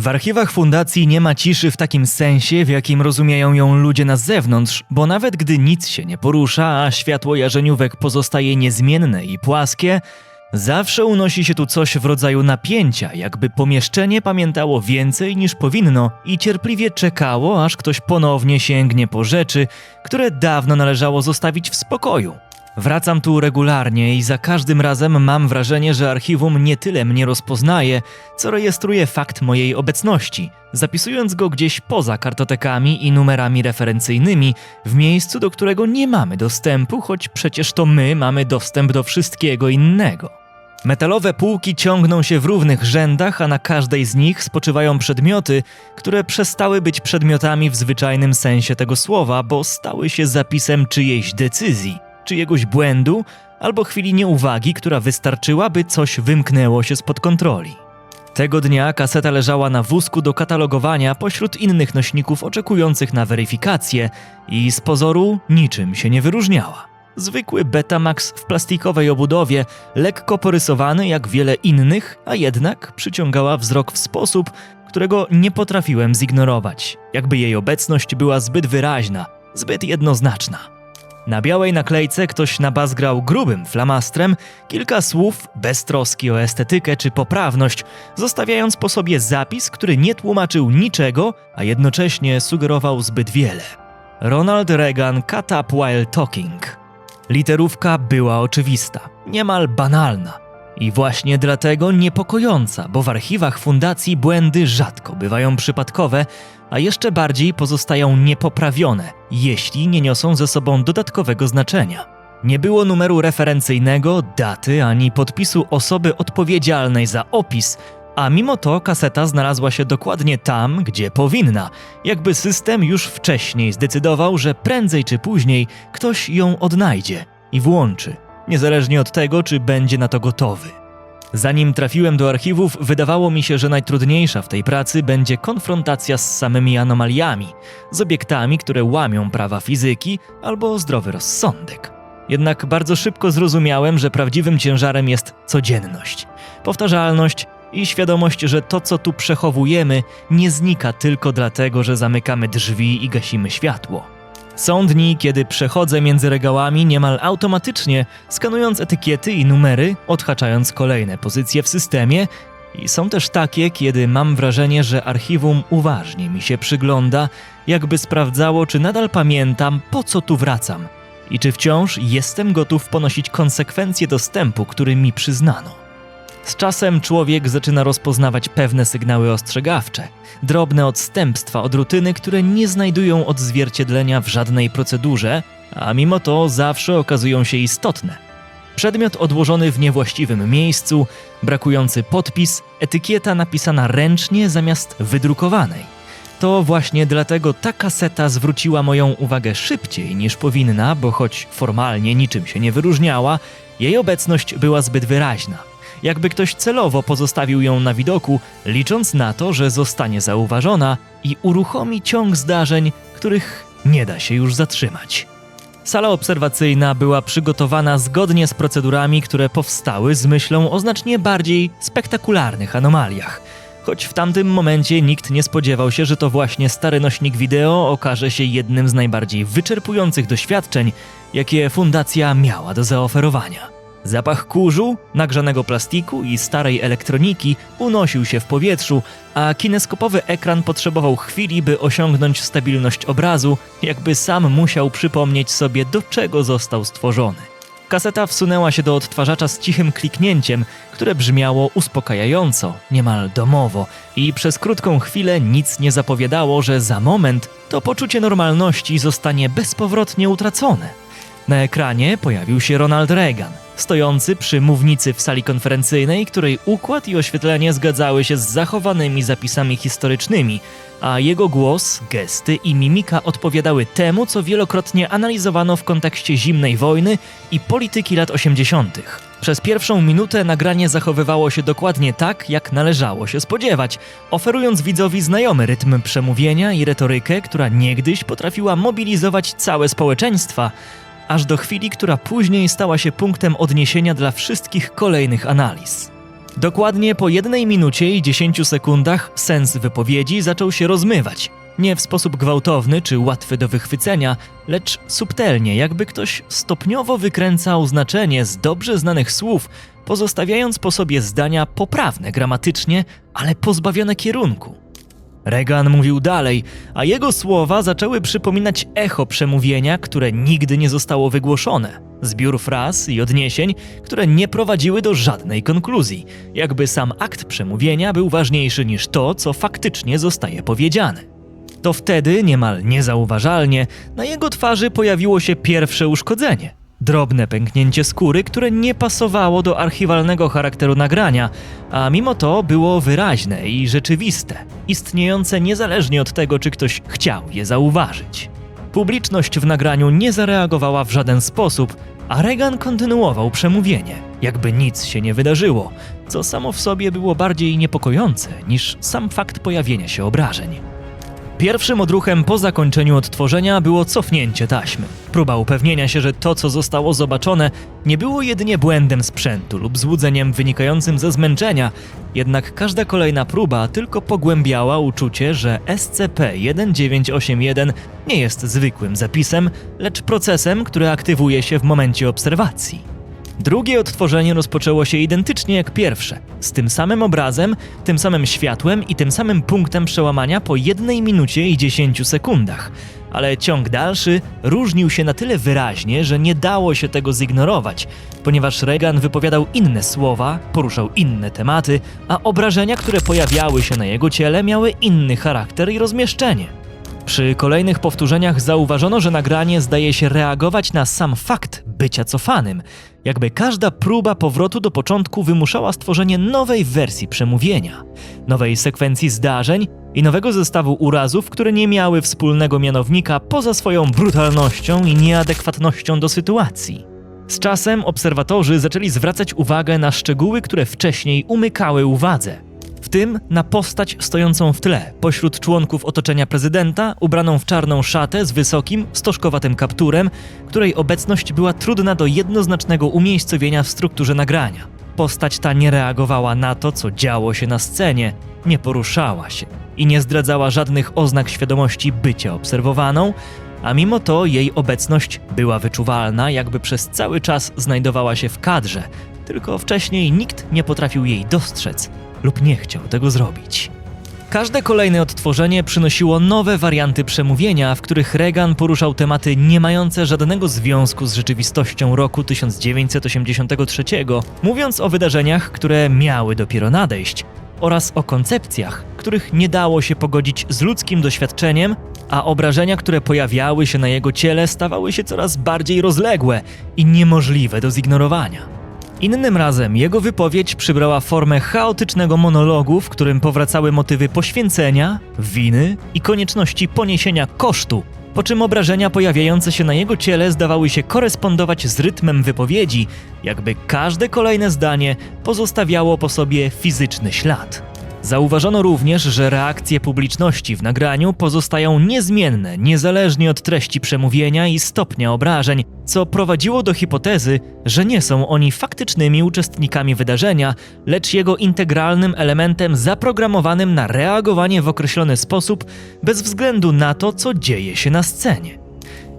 W archiwach fundacji nie ma ciszy w takim sensie, w jakim rozumieją ją ludzie na zewnątrz, bo nawet gdy nic się nie porusza, a światło jarzeniówek pozostaje niezmienne i płaskie, zawsze unosi się tu coś w rodzaju napięcia, jakby pomieszczenie pamiętało więcej niż powinno i cierpliwie czekało, aż ktoś ponownie sięgnie po rzeczy, które dawno należało zostawić w spokoju. Wracam tu regularnie i za każdym razem mam wrażenie, że archiwum nie tyle mnie rozpoznaje, co rejestruje fakt mojej obecności, zapisując go gdzieś poza kartotekami i numerami referencyjnymi, w miejscu, do którego nie mamy dostępu, choć przecież to my mamy dostęp do wszystkiego innego. Metalowe półki ciągną się w równych rzędach, a na każdej z nich spoczywają przedmioty, które przestały być przedmiotami w zwyczajnym sensie tego słowa, bo stały się zapisem czyjejś decyzji czyjegoś błędu albo chwili nieuwagi, która wystarczyła, by coś wymknęło się spod kontroli. Tego dnia kaseta leżała na wózku do katalogowania pośród innych nośników oczekujących na weryfikację i z pozoru niczym się nie wyróżniała. Zwykły Betamax w plastikowej obudowie, lekko porysowany jak wiele innych, a jednak przyciągała wzrok w sposób, którego nie potrafiłem zignorować, jakby jej obecność była zbyt wyraźna, zbyt jednoznaczna. Na białej naklejce ktoś nabazgrał grubym flamastrem kilka słów bez troski o estetykę czy poprawność, zostawiając po sobie zapis, który nie tłumaczył niczego, a jednocześnie sugerował zbyt wiele. Ronald Reagan cut up while talking. Literówka była oczywista, niemal banalna. I właśnie dlatego niepokojąca, bo w archiwach fundacji błędy rzadko bywają przypadkowe, a jeszcze bardziej pozostają niepoprawione, jeśli nie niosą ze sobą dodatkowego znaczenia. Nie było numeru referencyjnego, daty ani podpisu osoby odpowiedzialnej za opis, a mimo to kaseta znalazła się dokładnie tam, gdzie powinna, jakby system już wcześniej zdecydował, że prędzej czy później ktoś ją odnajdzie i włączy, niezależnie od tego, czy będzie na to gotowy. Zanim trafiłem do archiwów, wydawało mi się, że najtrudniejsza w tej pracy będzie konfrontacja z samymi anomaliami, z obiektami, które łamią prawa fizyki albo zdrowy rozsądek. Jednak bardzo szybko zrozumiałem, że prawdziwym ciężarem jest codzienność, powtarzalność i świadomość, że to, co tu przechowujemy, nie znika tylko dlatego, że zamykamy drzwi i gasimy światło. Są dni, kiedy przechodzę między regałami niemal automatycznie, skanując etykiety i numery, odhaczając kolejne pozycje w systemie, i są też takie, kiedy mam wrażenie, że archiwum uważnie mi się przygląda, jakby sprawdzało, czy nadal pamiętam, po co tu wracam i czy wciąż jestem gotów ponosić konsekwencje dostępu, który mi przyznano. Z czasem człowiek zaczyna rozpoznawać pewne sygnały ostrzegawcze, drobne odstępstwa od rutyny, które nie znajdują odzwierciedlenia w żadnej procedurze, a mimo to zawsze okazują się istotne. Przedmiot odłożony w niewłaściwym miejscu, brakujący podpis, etykieta napisana ręcznie zamiast wydrukowanej. To właśnie dlatego ta kaseta zwróciła moją uwagę szybciej niż powinna, bo choć formalnie niczym się nie wyróżniała, jej obecność była zbyt wyraźna jakby ktoś celowo pozostawił ją na widoku, licząc na to, że zostanie zauważona i uruchomi ciąg zdarzeń, których nie da się już zatrzymać. Sala obserwacyjna była przygotowana zgodnie z procedurami, które powstały z myślą o znacznie bardziej spektakularnych anomaliach. Choć w tamtym momencie nikt nie spodziewał się, że to właśnie stary nośnik wideo okaże się jednym z najbardziej wyczerpujących doświadczeń, jakie fundacja miała do zaoferowania. Zapach kurzu, nagrzanego plastiku i starej elektroniki unosił się w powietrzu, a kineskopowy ekran potrzebował chwili, by osiągnąć stabilność obrazu, jakby sam musiał przypomnieć sobie, do czego został stworzony. Kaseta wsunęła się do odtwarzacza z cichym kliknięciem, które brzmiało uspokajająco, niemal domowo, i przez krótką chwilę nic nie zapowiadało, że za moment to poczucie normalności zostanie bezpowrotnie utracone. Na ekranie pojawił się Ronald Reagan – stojący przy mównicy w sali konferencyjnej, której układ i oświetlenie zgadzały się z zachowanymi zapisami historycznymi, a jego głos, gesty i mimika odpowiadały temu, co wielokrotnie analizowano w kontekście zimnej wojny i polityki lat 80. Przez pierwszą minutę nagranie zachowywało się dokładnie tak, jak należało się spodziewać, oferując widzowi znajomy rytm przemówienia i retorykę, która niegdyś potrafiła mobilizować całe społeczeństwa, aż do chwili, która później stała się punktem odniesienia dla wszystkich kolejnych analiz. Dokładnie po jednej minucie i 10 sekundach sens wypowiedzi zaczął się rozmywać. Nie w sposób gwałtowny czy łatwy do wychwycenia, lecz subtelnie, jakby ktoś stopniowo wykręcał znaczenie z dobrze znanych słów, pozostawiając po sobie zdania poprawne gramatycznie, ale pozbawione kierunku. Reagan mówił dalej, a jego słowa zaczęły przypominać echo przemówienia, które nigdy nie zostało wygłoszone. Zbiór fraz i odniesień, które nie prowadziły do żadnej konkluzji, jakby sam akt przemówienia był ważniejszy niż to, co faktycznie zostaje powiedziane. To wtedy, niemal niezauważalnie, na jego twarzy pojawiło się pierwsze uszkodzenie. Drobne pęknięcie skóry, które nie pasowało do archiwalnego charakteru nagrania, a mimo to było wyraźne i rzeczywiste, istniejące niezależnie od tego, czy ktoś chciał je zauważyć. Publiczność w nagraniu nie zareagowała w żaden sposób, a Reagan kontynuował przemówienie, jakby nic się nie wydarzyło, co samo w sobie było bardziej niepokojące niż sam fakt pojawienia się obrażeń. Pierwszym odruchem po zakończeniu odtworzenia było cofnięcie taśmy. Próba upewnienia się, że to, co zostało zobaczone, nie było jedynie błędem sprzętu lub złudzeniem wynikającym ze zmęczenia, jednak każda kolejna próba tylko pogłębiała uczucie, że SCP-1981 nie jest zwykłym zapisem, lecz procesem, który aktywuje się w momencie obserwacji. Drugie odtworzenie rozpoczęło się identycznie jak pierwsze, z tym samym obrazem, tym samym światłem i tym samym punktem przełamania po jednej minucie i 10 sekundach. Ale ciąg dalszy różnił się na tyle wyraźnie, że nie dało się tego zignorować, ponieważ Reagan wypowiadał inne słowa, poruszał inne tematy, a obrażenia, które pojawiały się na jego ciele, miały inny charakter i rozmieszczenie. Przy kolejnych powtórzeniach zauważono, że nagranie zdaje się reagować na sam fakt bycia cofanym, jakby każda próba powrotu do początku wymuszała stworzenie nowej wersji przemówienia, nowej sekwencji zdarzeń i nowego zestawu urazów, które nie miały wspólnego mianownika poza swoją brutalnością i nieadekwatnością do sytuacji. Z czasem obserwatorzy zaczęli zwracać uwagę na szczegóły, które wcześniej umykały uwadze tym na postać stojącą w tle, pośród członków otoczenia prezydenta, ubraną w czarną szatę z wysokim, stożkowatym kapturem, której obecność była trudna do jednoznacznego umiejscowienia w strukturze nagrania. Postać ta nie reagowała na to, co działo się na scenie, nie poruszała się i nie zdradzała żadnych oznak świadomości bycia obserwowaną, a mimo to jej obecność była wyczuwalna, jakby przez cały czas znajdowała się w kadrze, tylko wcześniej nikt nie potrafił jej dostrzec lub nie chciał tego zrobić. Każde kolejne odtworzenie przynosiło nowe warianty przemówienia, w których Reagan poruszał tematy nie mające żadnego związku z rzeczywistością roku 1983, mówiąc o wydarzeniach, które miały dopiero nadejść, oraz o koncepcjach, których nie dało się pogodzić z ludzkim doświadczeniem, a obrażenia, które pojawiały się na jego ciele, stawały się coraz bardziej rozległe i niemożliwe do zignorowania. Innym razem jego wypowiedź przybrała formę chaotycznego monologu, w którym powracały motywy poświęcenia, winy i konieczności poniesienia kosztu, po czym obrażenia pojawiające się na jego ciele zdawały się korespondować z rytmem wypowiedzi, jakby każde kolejne zdanie pozostawiało po sobie fizyczny ślad. Zauważono również, że reakcje publiczności w nagraniu pozostają niezmienne, niezależnie od treści przemówienia i stopnia obrażeń, co prowadziło do hipotezy, że nie są oni faktycznymi uczestnikami wydarzenia, lecz jego integralnym elementem zaprogramowanym na reagowanie w określony sposób bez względu na to, co dzieje się na scenie.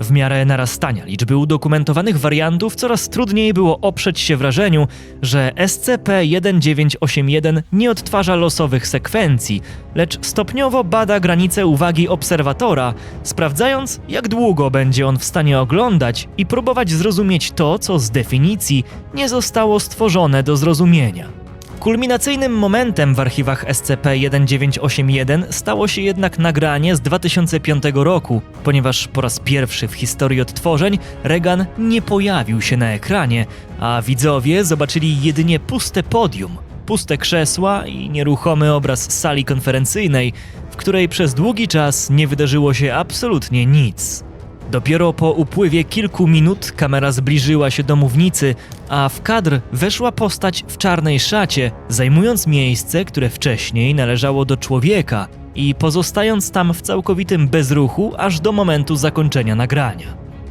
W miarę narastania liczby udokumentowanych wariantów coraz trudniej było oprzeć się wrażeniu, że SCP-1981 nie odtwarza losowych sekwencji, lecz stopniowo bada granice uwagi obserwatora, sprawdzając, jak długo będzie on w stanie oglądać i próbować zrozumieć to, co z definicji nie zostało stworzone do zrozumienia. Kulminacyjnym momentem w archiwach SCP-1981 stało się jednak nagranie z 2005 roku, ponieważ po raz pierwszy w historii odtworzeń Reagan nie pojawił się na ekranie, a widzowie zobaczyli jedynie puste podium, puste krzesła i nieruchomy obraz sali konferencyjnej, w której przez długi czas nie wydarzyło się absolutnie nic. Dopiero po upływie kilku minut kamera zbliżyła się do mównicy, a w kadr weszła postać w czarnej szacie, zajmując miejsce, które wcześniej należało do człowieka i pozostając tam w całkowitym bezruchu aż do momentu zakończenia nagrania.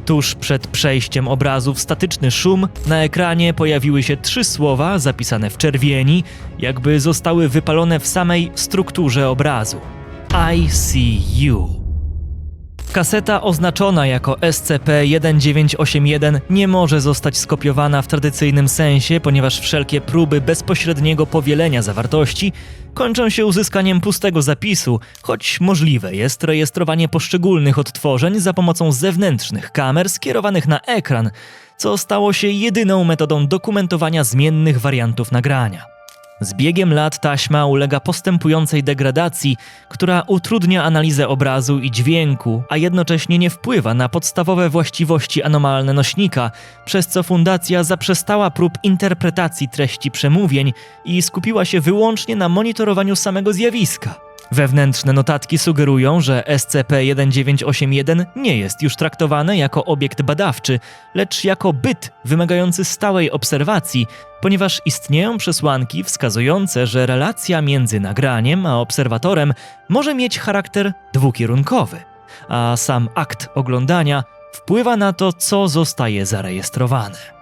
Tuż przed przejściem obrazu w statyczny szum na ekranie pojawiły się trzy słowa zapisane w czerwieni, jakby zostały wypalone w samej strukturze obrazu. I see you. Kaseta oznaczona jako SCP-1981 nie może zostać skopiowana w tradycyjnym sensie, ponieważ wszelkie próby bezpośredniego powielenia zawartości kończą się uzyskaniem pustego zapisu, choć możliwe jest rejestrowanie poszczególnych odtworzeń za pomocą zewnętrznych kamer skierowanych na ekran, co stało się jedyną metodą dokumentowania zmiennych wariantów nagrania. Z biegiem lat taśma ulega postępującej degradacji, która utrudnia analizę obrazu i dźwięku, a jednocześnie nie wpływa na podstawowe właściwości anomalne nośnika, przez co fundacja zaprzestała prób interpretacji treści przemówień i skupiła się wyłącznie na monitorowaniu samego zjawiska. Wewnętrzne notatki sugerują, że SCP-1981 nie jest już traktowane jako obiekt badawczy, lecz jako byt wymagający stałej obserwacji, ponieważ istnieją przesłanki wskazujące, że relacja między nagraniem a obserwatorem może mieć charakter dwukierunkowy, a sam akt oglądania wpływa na to, co zostaje zarejestrowane.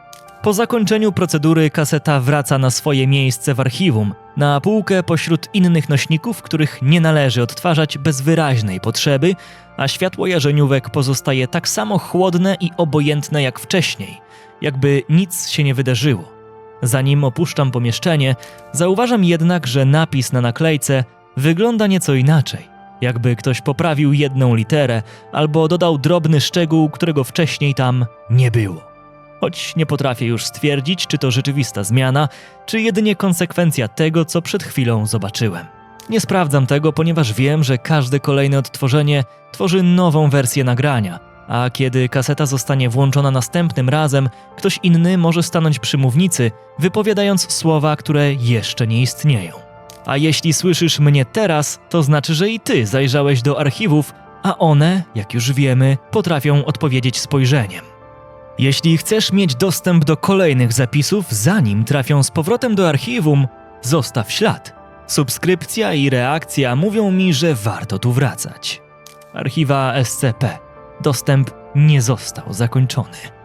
Po zakończeniu procedury kaseta wraca na swoje miejsce w archiwum, na półkę pośród innych nośników, których nie należy odtwarzać bez wyraźnej potrzeby, a światło jarzeniówek pozostaje tak samo chłodne i obojętne jak wcześniej, jakby nic się nie wydarzyło. Zanim opuszczam pomieszczenie, zauważam jednak, że napis na naklejce wygląda nieco inaczej. Jakby ktoś poprawił jedną literę albo dodał drobny szczegół, którego wcześniej tam nie było choć nie potrafię już stwierdzić, czy to rzeczywista zmiana, czy jedynie konsekwencja tego, co przed chwilą zobaczyłem. Nie sprawdzam tego, ponieważ wiem, że każde kolejne odtworzenie tworzy nową wersję nagrania, a kiedy kaseta zostanie włączona następnym razem, ktoś inny może stanąć przy mównicy, wypowiadając słowa, które jeszcze nie istnieją. A jeśli słyszysz mnie teraz, to znaczy, że i ty zajrzałeś do archiwów, a one, jak już wiemy, potrafią odpowiedzieć spojrzeniem. Jeśli chcesz mieć dostęp do kolejnych zapisów, zanim trafią z powrotem do archiwum, zostaw ślad. Subskrypcja i reakcja mówią mi, że warto tu wracać. Archiwa SCP. Dostęp nie został zakończony.